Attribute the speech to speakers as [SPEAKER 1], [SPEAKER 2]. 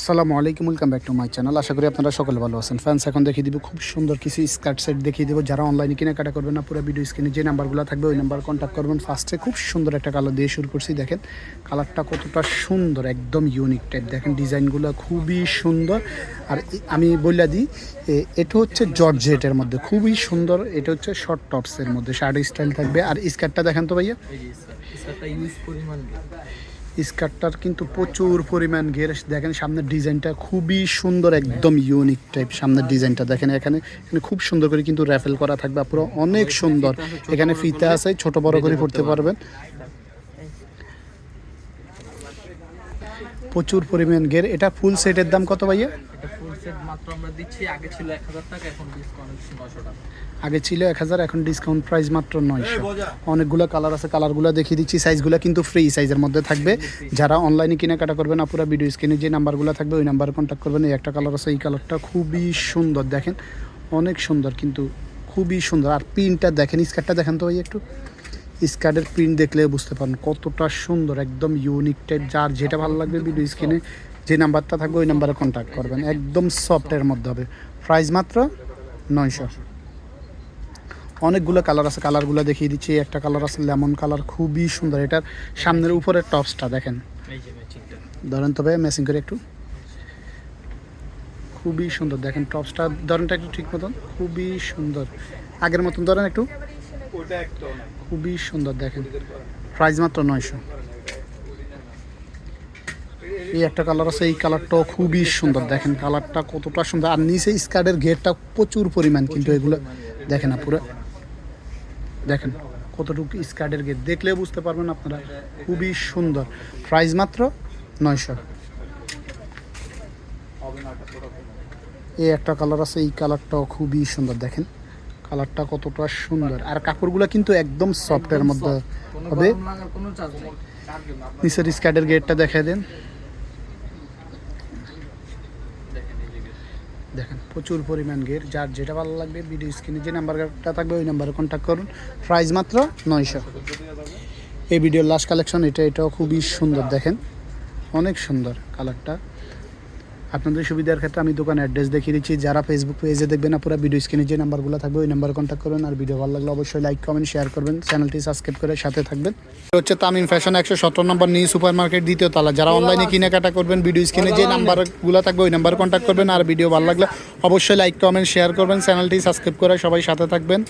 [SPEAKER 1] আসসালামু আলাইকুম welcome back to my channel আশা করি আপনারা সকলে ভালো আছেন। ফ্যান্স এখন দেখিয়ে দিব খুব সুন্দর কিছু স্কার্ট সেট দেখিয়ে দেবো। যারা অনলাইনে কেনাকাটা করবেন না, পুরো ভিডিও স্ক্রিনে যে নাম্বারগুলো থাকবে, ওই নাম্বার কন্ট্যাক্ট করবেন। ফার্স্টে খুব সুন্দর একটা কালার দিয়ে শুরু করছি, দেখেন। কালারটা কতটা সুন্দর, একদম ইউনিক টাইপ দেখেন ডিজাইনগুলো খুবই সুন্দর। আর আমি বলে দিই এটা হচ্ছে জর্জেটের মধ্যে। খুবই সুন্দর, এটা হচ্ছে শর্ট টপসের মধ্যে। শার্ট স্টাইল থাকবে। আর স্কার্টটা দেখেন তো ভাইয়া। স্কার্টটার কিন্তু প্রচুর পরিমাণ ঘের দেখেন সামনের ডিজাইনটা খুবই সুন্দর একদম ইউনিক টাইপ সামনের ডিজাইনটা। দেখেন এখানে এখানে খুব সুন্দর করে কিন্তু র্যাফেল করা থাকবে। পুরো অনেক সুন্দর। এখানে ফিতে আছে ছোট বড় করে পড়তে পারবেন। প্রচুর পরিমাণ ঘের এটা ফুল সেটের দাম কত ভাইয়া?
[SPEAKER 2] এটা ফুল সেট মাত্র আমরা দিচ্ছি। আগে ছিল এক হাজার এখন ডিসকাউন্ট হচ্ছে নশো টাকা।
[SPEAKER 1] আগে ছিল এক হাজার এখন ডিসকাউন্ট প্রাইস মাত্র নয়শো। অনেকগুলো কালার আছে কালারগুলো দেখিয়ে দিচ্ছি। সাইজগুলো কিন্তু ফ্রি সাইজের মধ্যে থাকবে। যারা অনলাইনে কেনাকাটা করবেন না পুরো ভিডিও স্ক্রিনে যে নাম্বারগুলো থাকবে ওই নাম্বারে কন্ট্যাক্ট করবেন। এই একটা কালার আছে এই কালারটা খুবই সুন্দর। দেখেন অনেক সুন্দর কিন্তু খুবই সুন্দর। আর প্রিন্টটা দেখেন স্কার্টটা দেখেন তো ওই একটু। স্কার্টের প্রিন্ট দেখলে বুঝতে পারেন কতটা সুন্দর, একদম ইউনিক টাইপ যার যেটা ভালো লাগবে ভিডিও স্ক্রিনে যে নাম্বারটা থাকবে, ওই নাম্বারে কন্ট্যাক্ট করবেন। একদম সফটের মধ্যে হবে। প্রাইস মাত্র নয়শো। অনেকগুলো কালার আছে কালারগুলো দেখিয়ে দিচ্ছি। একটা কালার আছে লেমন কালার খুবই সুন্দর। এটার সামনের উপরের টপসটা দেখেন। ধরেন তবে মেসিং করে একটু। খুবই সুন্দর। দেখেন টপসটা ধরেনটা একটু ঠিক মতন। খুবই সুন্দর। আগের মতন ধরেন একটু। খুবই সুন্দর দেখেন। প্রাইস মাত্র নয়শো। এই একটা কালার আছে এই কালারটাও খুবই সুন্দর। দেখেন কালারটা কতটা সুন্দর। আর নিচে স্কার্টের ঘেরটা প্রচুর পরিমাণ কিন্তু এগুলো দেখেন না পুরো। দেখেন কতটুকু স্কার্টের গেট দেখলে বুঝতে পারবেন আপনারা খুবই সুন্দর। প্রাইস মাত্র নয়শো। এই একটা কালার আছে এই কালারটাও খুবই সুন্দর দেখেন। কালারটা কতটা সুন্দর। আর কাপড়গুলো কিন্তু একদম সফটের মধ্যে হবে। নিচের স্কার্টের গেটটা দেখে দেন।
[SPEAKER 2] দেখেন
[SPEAKER 1] দেখেন প্রচুর পরিমাণ গেট যার যেটা ভালো লাগবে ভিডিও স্ক্রিনে যে নাম্বারটা থাকবে ওই নাম্বারে কন্ট্যাক্ট করুন। প্রাইস মাত্র নয়শো। এই ভিডিওর লাস্ট কালেকশন এটা এটাও খুবই সুন্দর। দেখেন অনেক সুন্দর কালারটা আপনাদের সুবিধার ক্ষেত্রে আমি দোকানের অ্যাড্রেস দেখিয়ে দিচ্ছি। যারা ফেসবুক পেজে দেখবেন না পুরো ভিডিও স্ক্রিনে যে নাম্বারগুলো থাকবে ওই নাম্বারে কন্ট্যাক্ট করবেন আর ভিডিও ভালো লাগলে অবশ্যই লাইক কমেন্ট শেয়ার করবেন। চ্যানেলটি সাবস্ক্রাইব করে সাথে থাকবেন। হচ্ছে তামিম ফ্যাশন একশো সতেরো নম্বর নিউ সুপার মার্কেট দ্বিতীয় তালা। যারা অনলাইনে কেনাকাটা করবেন ভিডিও স্ক্রিনে যে নাম্বারগুলো থাকবে ওই নাম্বারে কন্ট্যাক্ট করবেন। আর ভিডিও ভালো লাগলে অবশ্যই লাইক কমেন্ট শেয়ার করবেন। চ্যানেলটি সাবস্ক্রাইব করে সবাই সাথে থাকবেন।